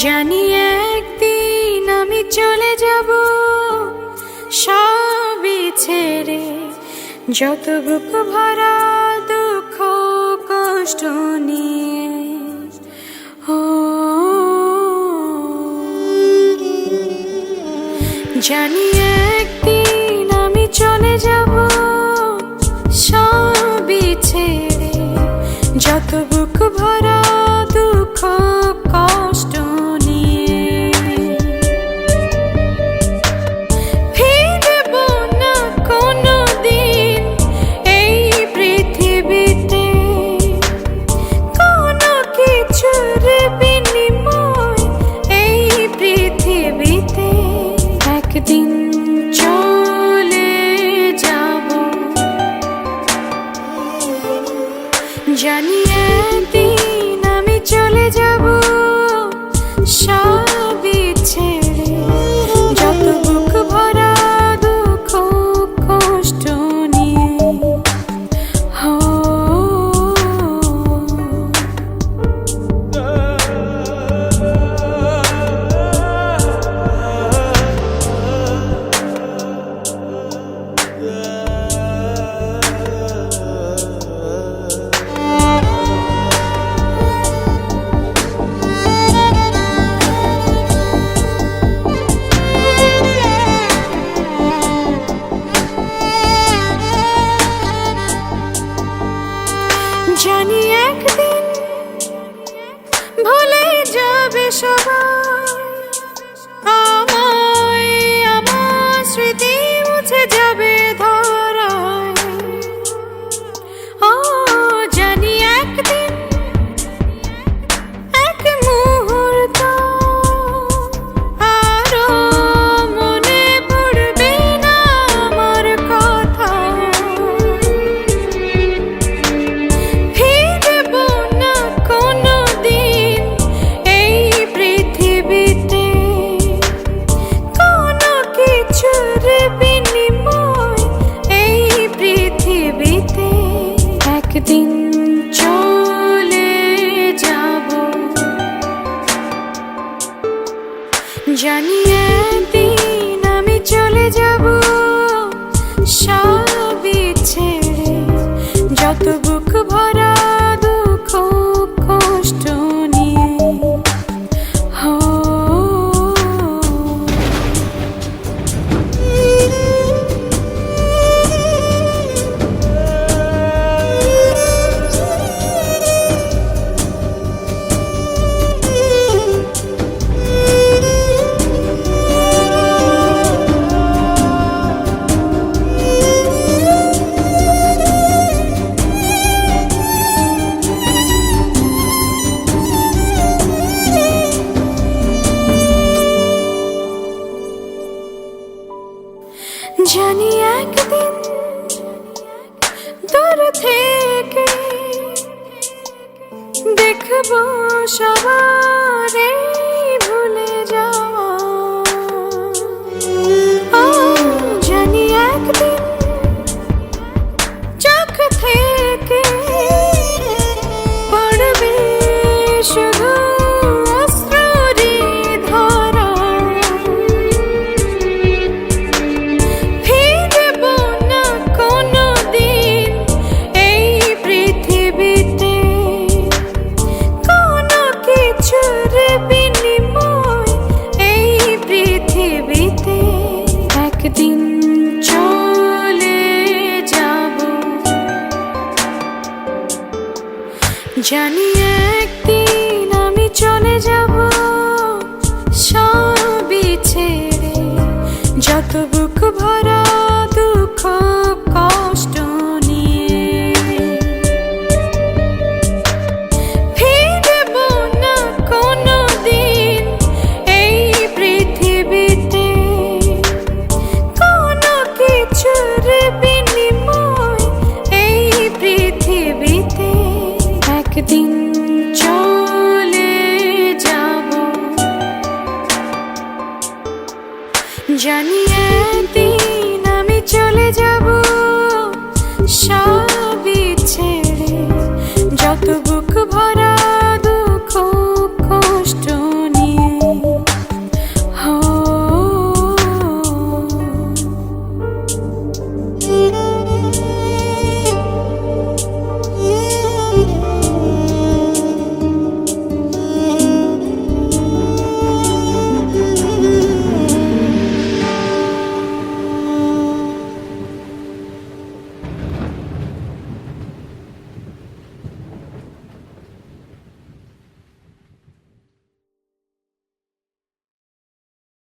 জানি একদিন আমি চলে যাব। সবই ছেড়ে যত বুক ভরা দুঃখ, কষ্ট নিয়ে। ও, জানি এক 笑。এই পৃথিবীতে একদিন চলে জানি দিন আমি চলে যাব সব জানি একদিন দূর থেকে দেখব সবার। জানি জানি দিন আমি চলে যাব।